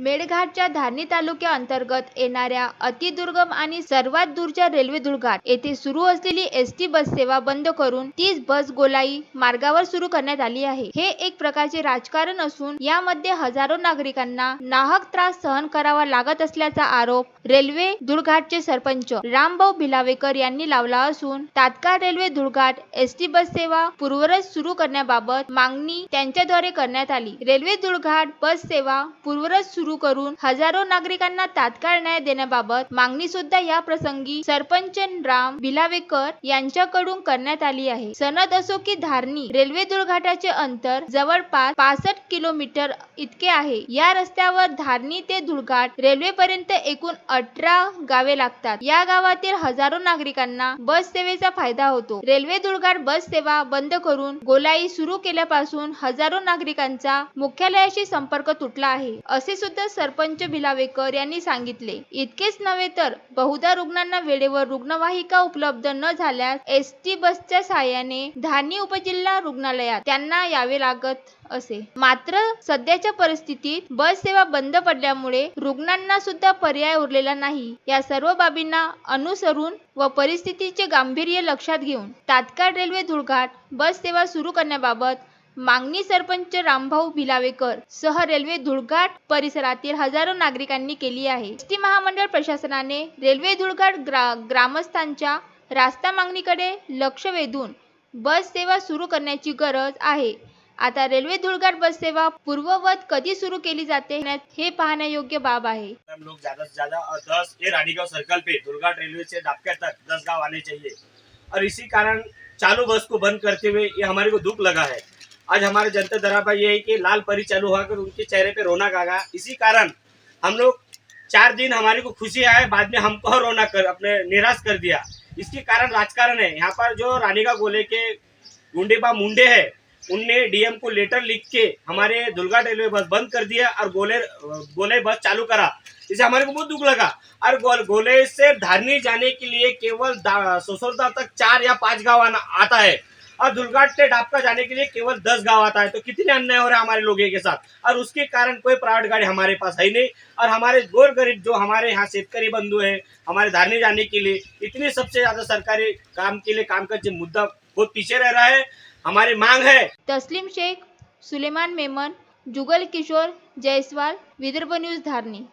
मेळघाटच्या धारणी तालुक्या अंतर्गत येणाऱ्या अतिदुर्गम आणि सर्वात दूरच्या रेल्वे दुर्घाट येथे सुरू असलेली एस टी बस सेवा बंद करून तीच बस गोलाई मार्गावर सुरू करण्यात आली आहे. हे एक प्रकारचे राजकारण असून यामध्ये हजारो नागरिकांना नाहक त्रास सहन करावा लागत असल्याचा आरोप रेल्वे दुर्घाटचे सरपंच रामभाऊ भिलावेकर यांनी लावला असून तात्काळ railway Durghat S T bus सेवा पूर्वरच सुरू करण्याबाबत मागणी त्यांच्याद्वारे करण्यात आली. रेल्वे दुर्घाट बस सेवा पूर्वरच सुरू करून हजारो नागरिकांना तात्काळ न्याय देण्याबाबत मागणी सुद्धा या प्रसंगी सरपंच राम भिलावेकर यांच्याकडून करण्यात आली आहे. सनद असो की धारणी रेल्वे दुर्घाटाचे अंतर जवळपास पासष्ट किलोमीटर इतके आहे. या रस्त्यावर धारणी ते दुर्घाट रेल्वेपर्यंत एकूण अठरा गावे लागतात. या गावातील हजारो नागरिकांना बस सेवेचा फायदा होतो. रेल्वे दुर्घाट बस सेवा बंद करून गोलाई सुरू केल्यापासून हजारो नागरिकांचा मुख्यालयाशी संपर्क तुटला आहे. असे सुद्धा सरपंच भिलावेकर यांनी सांगितले इतकेच नव्हे तर बहुधा रुग्णांना वेळेवर रुग्णवाहिका उपलब्ध न झाल्यास एस टी बसच्या साहाय्याने धानी उपजिल्हा रुग्णालयात त्यांना यावे लागत असे. मात्र सध्याच्या परिस्थितीत बस सेवा बंद पडल्यामुळे रुग्णांना सुद्धा पर्याय उरलेला नाही. या सर्व बाबींना अनुसरून व परिस्थितीचे गांभीर्य लक्षात घेऊन तात्काळ रेल्वे धुळघाट बस सेवा सुरू करण्याबाबत मागणी सरपंच रामभाऊ भिलावेकर सह रेल्वे धुळघाट परिसरातील हजारो नागरिकांनी केली आहे. एसटी महामंडळ प्रशासनाने रेल्वे धुळघाट ग्रा ग्रामस्थांच्या रास्ता मागणीकडे लक्ष वेधून बस सेवा सुरू करण्याची गरज आहे. आता रेल्वे धुळघाट बस सेवा पूर्ववत कधी सुरू केली जाते हे पाहण्यायोग्य बाब आहे. हम लोग ज्यादा से ज्यादा और दस ये रानीगांव सर्कल पे दुर्घाट रेलवे से दापकर तक दस गांव आने चाहिए. और इसी कारण चालू बस को बंद करते हुए ये हमारे को दुख लगा है। आज हमारे जनता दराबा ये है कि लाल परी चालू हुआ कर उनके चेहरे पे रोना गागा इसी कारण हम लोग चार दिन हमारे को खुशी आए बाद में हमको रोना कर अपने निराश कर दिया। इसके कारण राजकारण है। यहाँ पर जो रानीगांव गोले के गुंडेबा मुंडे है उनने डीएम को लेटर लिख के हमारे दुर्गा रेलवे बस बंद कर दिया और गोले गोले बस चालू करा। इसे हमारे को बहुत दुख लगा। और गोल, गोले से धारनी जाने के लिए केवल दा- सोसरदा तक चार या पाँच गाँव आना आता है। और दुर्गाट से डापका जाने के लिए केवल दस गाँव आता है। तो कितने अन्याय हो रहे हैं हमारे लोगों के साथ? और उसके कारण कोई प्राइवेट गाड़ी हमारे पास है नहीं। और हमारे गोर गरीब जो हमारे यहाँ शेतकारी बंधु है, हमारे धारने जाने के लिए इतने सबसे ज़्यादा सरकारी काम के लिए काम का मुद्दा बहुत पीछे रह रहा है। हमारी मांग है। तस्लीम शेख, सुलेमान मेमन, जुगल किशोर, जयसवाल, विदर्भ न्यूज़ धारणी।